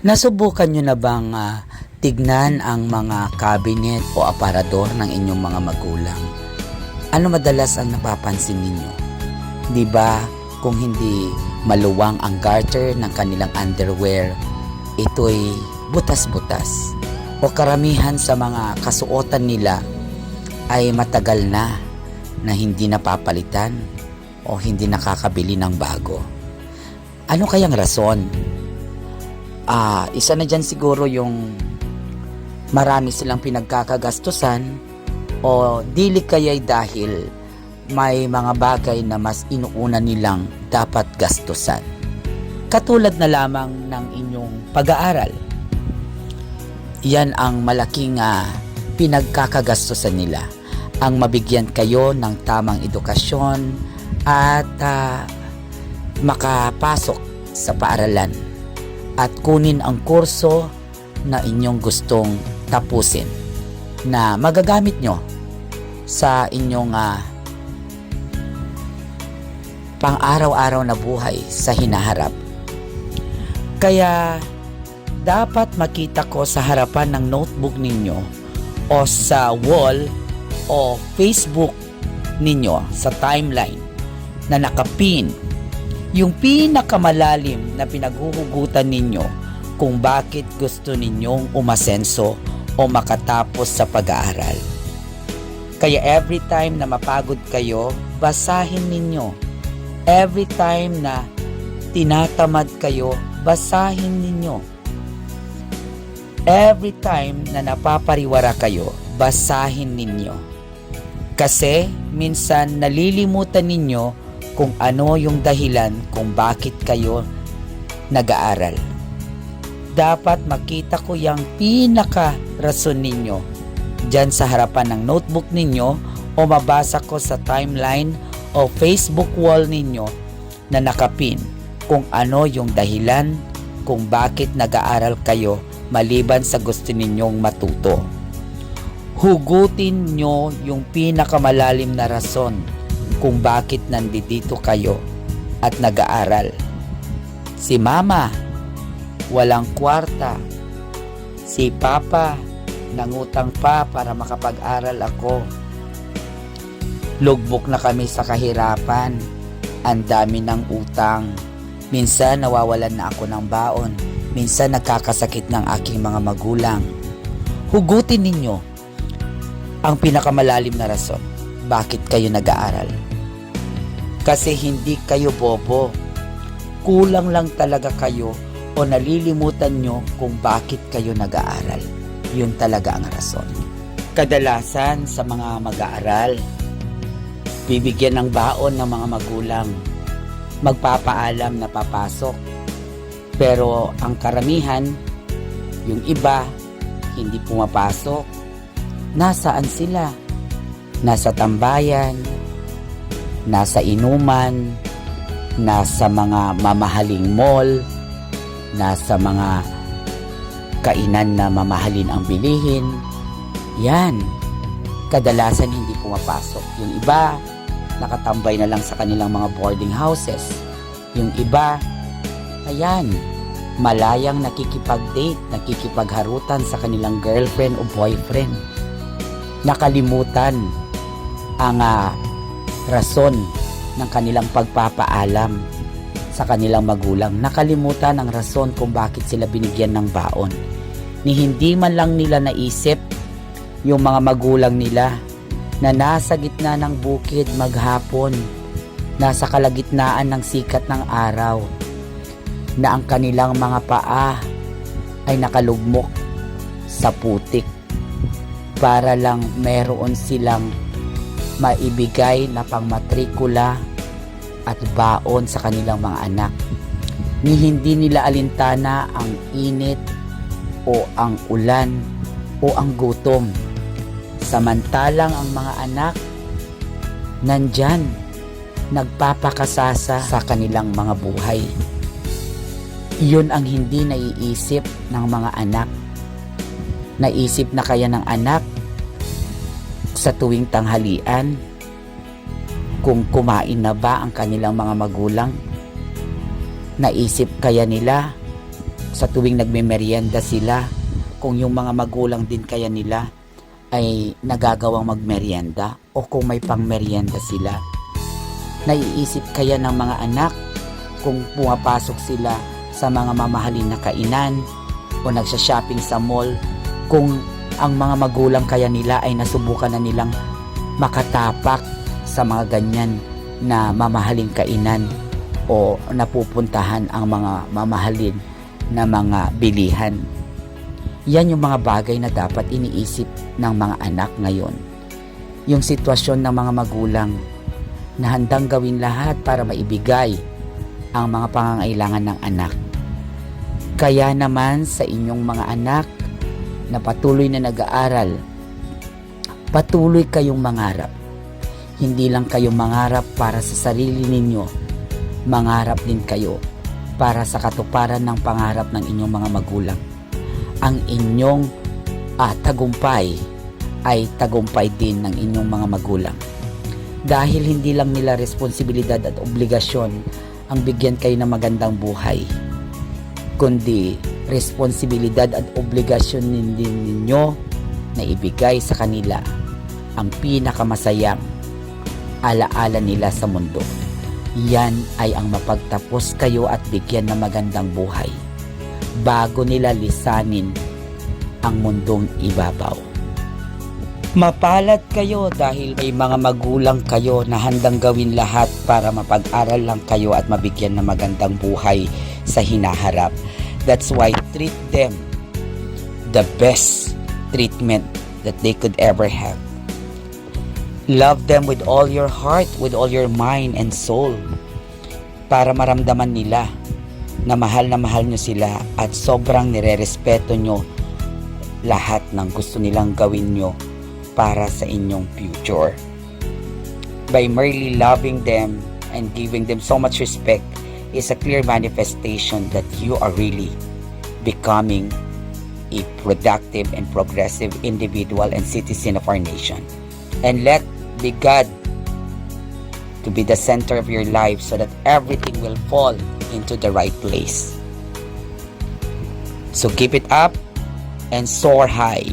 Nasubukan nyo na bang ah, tignan ang mga cabinet o aparador ng inyong mga magulang? Ano madalas ang napapansin ninyo? Di ba kung hindi maluwang ang garter ng kanilang underwear, ito'y butas-butas. O karamihan sa mga kasuotan nila ay matagal na na hindi napapalitan o hindi nakakabili ng bago. Ano kayang rason? Ah, isa na dyan siguro yung marami silang pinagkakagastusan o dili kaya'y dahil may mga bagay na mas inuuna nilang dapat gastusan. Katulad na lamang ng inyong pag-aaral. Yan ang malaking ah, pinagkakagastusan nila. Ang mabigyan kayo ng tamang edukasyon at ah, makapasok sa paaralan at kunin ang kurso na inyong gustong tapusin na magagamit nyo sa inyong ah, pang-araw-araw na buhay sa hinaharap. Kaya dapat makita ko sa harapan ng notebook ninyo o sa wall o Facebook ninyo sa timeline na nakapin yung pinakamalalim na pinaghuhugutan ninyo kung bakit gusto ninyong umasenso o makatapos sa pag-aaral. Kaya every time na mapagod kayo, basahin ninyo. Every time na tinatamad kayo, basahin ninyo. Every time na napapariwara kayo, basahin ninyo. Kasi minsan nalilimutan ninyo kung ano yung dahilan kung bakit kayo nag-aaral. Dapat makita ko yung pinaka rason ninyo dyan sa harapan ng notebook ninyo o mabasa ko sa timeline o Facebook wall ninyo na nakapin kung ano yung dahilan kung bakit nag-aaral kayo maliban sa gusto ninyong matuto. Hugutin nyo yung pinakamalalim na rason kung bakit nandito kayo at nag-aaral. Si mama, walang kwarta. Si papa, nangutang pa para makapag-aral ako. Lugbok na kami sa kahirapan. Ang dami ng utang. Minsan nawawalan na ako ng baon. Minsan nagkakasakit ng aking mga magulang. Hugutin ninyo ang pinakamalalim na rason bakit kayo nag-aaral. Kasi hindi kayo bobo. Kulang lang talaga kayo o nalilimutan nyo kung bakit kayo nag-aaral. Yun talaga ang rason. Kadalasan sa mga mag-aaral, bibigyan ng baon ng mga magulang. Magpapaalam na papasok. Pero ang karamihan, yung iba, hindi pumapasok. Nasaan sila? Nasa tambayan, nasa inuman, nasa mga mamahaling mall, nasa mga kainan na mamahalin ang bilihin. Yan. Kadalasan hindi pumapasok. Yung iba, nakatambay na lang sa kanilang mga boarding houses. Yung iba, ayan, malayang nakikipag-date, nakikipagharutan sa kanilang girlfriend o boyfriend. Nakalimutan ang ah, rason ng kanilang pagpapaalam sa kanilang magulang. Nakalimutan ang rason kung bakit sila binigyan ng baon. Ni hindi man lang nila naisip yung mga magulang nila na nasa gitna ng bukid maghapon, nasa kalagitnaan ng sikat ng araw, na ang kanilang mga paa ay nakalugmok sa putik para lang meron silang maibigay na pangmatrikula at baon sa kanilang mga anak. Ni hindi nila alintana ang init o ang ulan o ang gutom. Samantalang ang mga anak nandyan nagpapakasasa sa kanilang mga buhay. Iyon ang hindi naiisip ng mga anak. Naisip na kaya ng anak sa tuwing tanghalian kung kumain na ba ang kanilang mga magulang. Naisip kaya nila sa tuwing nagme-merienda sila, kung yung mga magulang din kaya nila ay nagagawang magmerienda o kung may pangmerienda sila. Naiisip kaya ng mga anak kung pumapasok sila sa mga mamahalin na kainan o nagsha-shopping sa mall kung ang mga magulang kaya nila ay nasubukan na nilang makatapak sa mga ganyan na mamahaling kainan o napupuntahan ang mga mamahalin na mga bilihan. Yan yung mga bagay na dapat iniisip ng mga anak ngayon. Yung sitwasyon ng mga magulang na handang gawin lahat para maibigay ang mga pangangailangan ng anak. Kaya naman sa inyong mga anak na patuloy na nag-aaral, patuloy kayong mangarap. Hindi lang kayo mangarap para sa sarili ninyo, mangarap din kayo para sa katuparan ng pangarap ng inyong mga magulang. Ang inyong ah, tagumpay ay tagumpay din ng inyong mga magulang. Dahil hindi lang nila responsibilidad at obligasyon ang bigyan kayo ng magandang buhay, kundi responsibilidad at obligasyon din ninyo na ibigay sa kanila ang pinakamasayang alaala nila sa mundo. Yan ay ang mapagtapos kayo at bigyan ng magandang buhay bago nila lisanin ang mundong ibabaw. Mapalad kayo dahil may mga magulang kayo na handang gawin lahat para mapag-aral lang kayo at mabigyan ng magandang buhay sa hinaharap. That's why treat them the best treatment that they could ever have. Love them with all your heart, with all your mind and soul para maramdaman nila na mahal na mahal nyo sila at sobrang nire-respeto nyo lahat ng gusto nilang gawin nyo para sa inyong future. By merely loving them and giving them so much respect is a clear manifestation that you are really becoming a productive and progressive individual and citizen of our nation. And let be God to be the center of your life so that everything will fall into the right place. So keep it up and soar high.